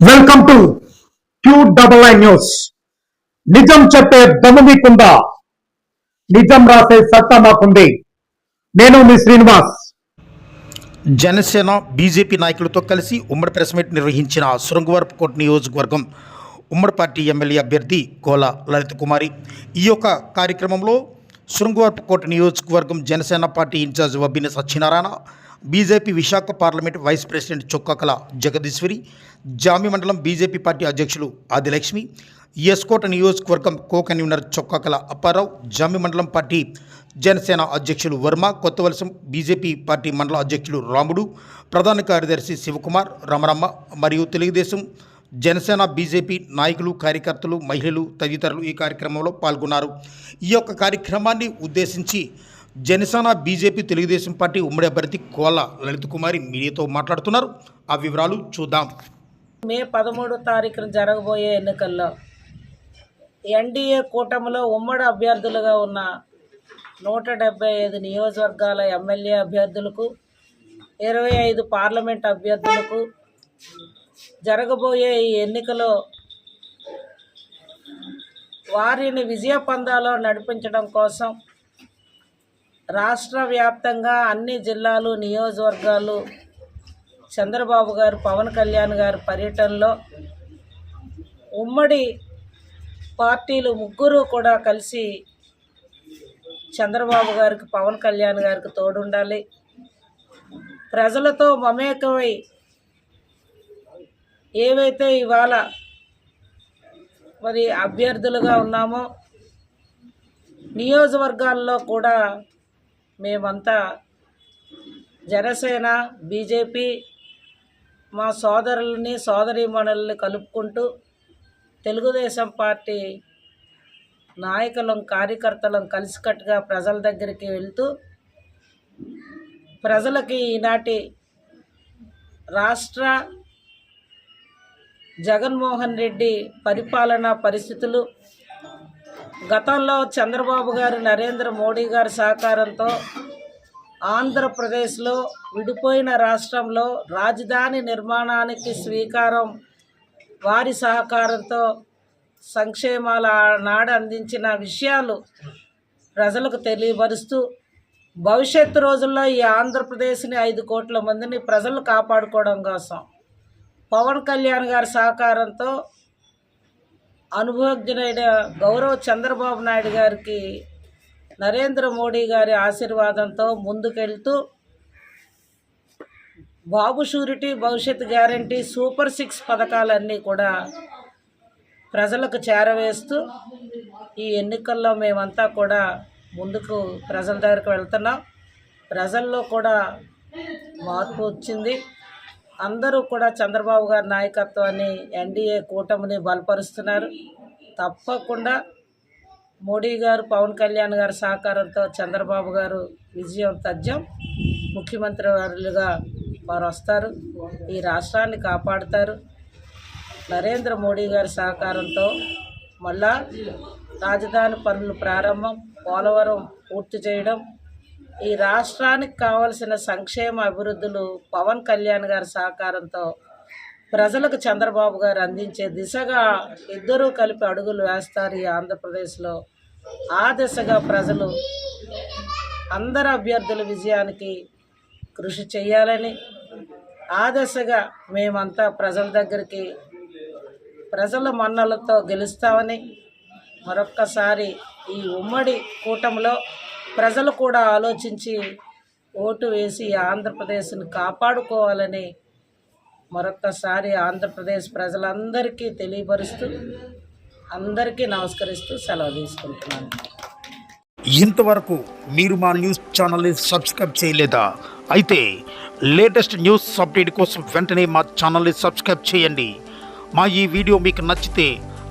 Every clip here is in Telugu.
Welcome to Q double I news నిజం చెప్పే దమ్ము మీకుందా? నిజం రాసే సత్తా మాకుంది. నేను మీ శ్రీనివాస్. జనసేన బీజేపీ నాయకులతో కలిసి ఉమ్మడి ప్రెస్ మీట్ నిర్వహించిన శృంగవరపుకోట నియోజకవర్గం ఉమ్మడి పార్టీ ఎమ్మెల్యే అభ్యర్థి కోల లలిత కుమారి ఈ యొక్క కార్యక్రమంలో శృంగవరపుకోట నియోజకవర్గం Janasena party incharge Vabbina Satyanarayana BJP Visakha parliament vice president Chokkakala Jagadeeswari Jami మండలం బీజేపీ పార్టీ అధ్యక్షులు ఆదిలక్ష్మి ఎస్కోట నియోజకవర్గం కో కన్వీనర్ చొక్కకల అప్పారావు జామి మండలం పార్టీ జనసేన అధ్యక్షులు వర్మ కొత్తవలసం బీజేపీ పార్టీ మండల అధ్యక్షులు రాముడు ప్రధాన కార్యదర్శి శివకుమార్ రమరమ్మ మరియు తెలుగుదేశం జనసేన బీజేపీ నాయకులు కార్యకర్తలు మహిళలు తదితరులు ఈ కార్యక్రమంలో పాల్గొన్నారు. ఈ యొక్క కార్యక్రమాన్ని ఉద్దేశించి జనసేన బీజేపీ తెలుగుదేశం పార్టీ ఉమ్మడి అభ్యర్థి కోల లలిత్ కుమారి మీడియాతో మాట్లాడుతున్నారు. ఆ వివరాలు చూద్దాం. మే పదమూడో తారీఖున జరగబోయే ఎన్నికల్లో ఎన్డీఏ కూటమిలో ఉమ్మడి అభ్యర్థులుగా ఉన్న నూట డెబ్బై ఐదు నియోజకవర్గాల ఎమ్మెల్యే అభ్యర్థులకు ఇరవై ఐదు పార్లమెంట్ అభ్యర్థులకు జరగబోయే ఈ ఎన్నికలో వారిని విజయ పందాలో నడిపించడం కోసం రాష్ట్ర వ్యాప్తంగా అన్ని జిల్లాలు నియోజకవర్గాలు చంద్రబాబు గారు పవన్ కళ్యాణ్ గారి పర్యటనలో ఉమ్మడి పార్టీలు ముగ్గురు కూడా కలిసి చంద్రబాబు గారికి పవన్ కళ్యాణ్ గారికి తోడుండాలి. ప్రజలతో మమేకమై ఏవైతే ఇవాళ మరి అభ్యర్థులుగా ఉన్నామో నియోజకవర్గాల్లో కూడా మేమంతా జనసేన బీజేపీ మా సోదరులని సోదరీమణుల్ని కలుపుకుంటూ తెలుగుదేశం పార్టీ నాయకులం కార్యకర్తలం కలిసికట్టుగా ప్రజల దగ్గరికి వెళ్తూ ప్రజలకి ఈనాటి రాష్ట్ర జగన్మోహన్ రెడ్డి పరిపాలనా పరిస్థితులు గతంలో చంద్రబాబు గారు నరేంద్ర మోడీ గారి సహకారంతో ఆంధ్రప్రదేశ్లో విడిపోయిన రాష్ట్రంలో రాజధాని నిర్మాణానికి స్వీకారం వారి సహకారంతో సంక్షేమాల నాడు అందించిన విషయాలు ప్రజలకు తెలియపరుస్తూ భవిష్యత్తు రోజుల్లో ఈ ఆంధ్రప్రదేశ్ని ఐదు కోట్ల మందిని ప్రజలు కాపాడుకోవడం కోసం పవన్ కళ్యాణ్ గారి సహకారంతో అనుభవజ్ఞుడైన గౌరవ చంద్రబాబు నాయుడు గారికి నరేంద్ర మోడీ గారి ఆశీర్వాదంతో ముందుకెళ్తూ బాబు షూరిటీ భవిష్యత్ గ్యారంటీ సూపర్ సిక్స్ పథకాలన్నీ కూడా ప్రజలకు చేరవేస్తూ ఈ ఎన్నికల్లో మేమంతా కూడా ముందుకు ప్రజల దగ్గరకు వెళ్తున్నాం. ప్రజల్లో కూడా మార్పు వచ్చింది. అందరూ కూడా చంద్రబాబు గారి నాయకత్వాన్ని ఎన్డీఏ కూటమిని బలపరుస్తున్నారు. తప్పకుండా మోడీ గారు పవన్ కళ్యాణ్ గారి సహకారంతో చంద్రబాబు గారు విజయం తథ్యం ముఖ్యమంత్రి వారులుగా వారు వస్తారు. ఈ రాష్ట్రాన్ని కాపాడుతారు. నరేంద్ర మోడీ గారి సహకారంతో మళ్ళా రాజధాని పనులు ప్రారంభం పోలవరం పూర్తి చేయడం ఈ రాష్ట్రానికి కావలసిన సంక్షేమ అభివృద్ధులు పవన్ కళ్యాణ్ గారి సహకారంతో ప్రజలకు చంద్రబాబు గారు అందించే దిశగా ఇద్దరూ కలిపి అడుగులు వేస్తారు ఈ ఆంధ్రప్రదేశ్లో. ఆ దిశగా ప్రజలు అందరు అభ్యర్థుల విజయానికి కృషి చేయాలని ఆ దిశగా మేమంతా ప్రజల దగ్గరికి ప్రజల మన్నలతో గెలుస్తామని మరొక్కసారి ఈ ఉమ్మడి కూటమిలో ప్రజలు కూడా ఆలోచించి ఓటు వేసి ఆంధ్రప్రదేశ్ని కాపాడుకోవాలని మరొక్కసారి ఆంధ్రప్రదేశ్ ప్రజలందరికీ తెలియపరుస్తూ అందరికీ నమస్కరిస్తూ సెలవు తీసుకుంటున్నాను. ఇంతవరకు మీరు మా న్యూస్ ఛానల్ని సబ్స్క్రైబ్ చేయలేదా? అయితే లేటెస్ట్ న్యూస్ అప్డేట్ కోసం వెంటనే మా ఛానల్ని సబ్స్క్రైబ్ చేయండి. మా ఈ వీడియో మీకు నచ్చితే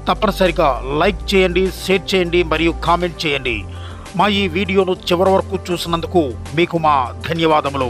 తప్పనిసరిగా లైక్ చేయండి షేర్ చేయండి మరియు కామెంట్ చేయండి. మా ఈ వీడియోను చివరి వరకు చూసినందుకు మీకు మా ధన్యవాదములు.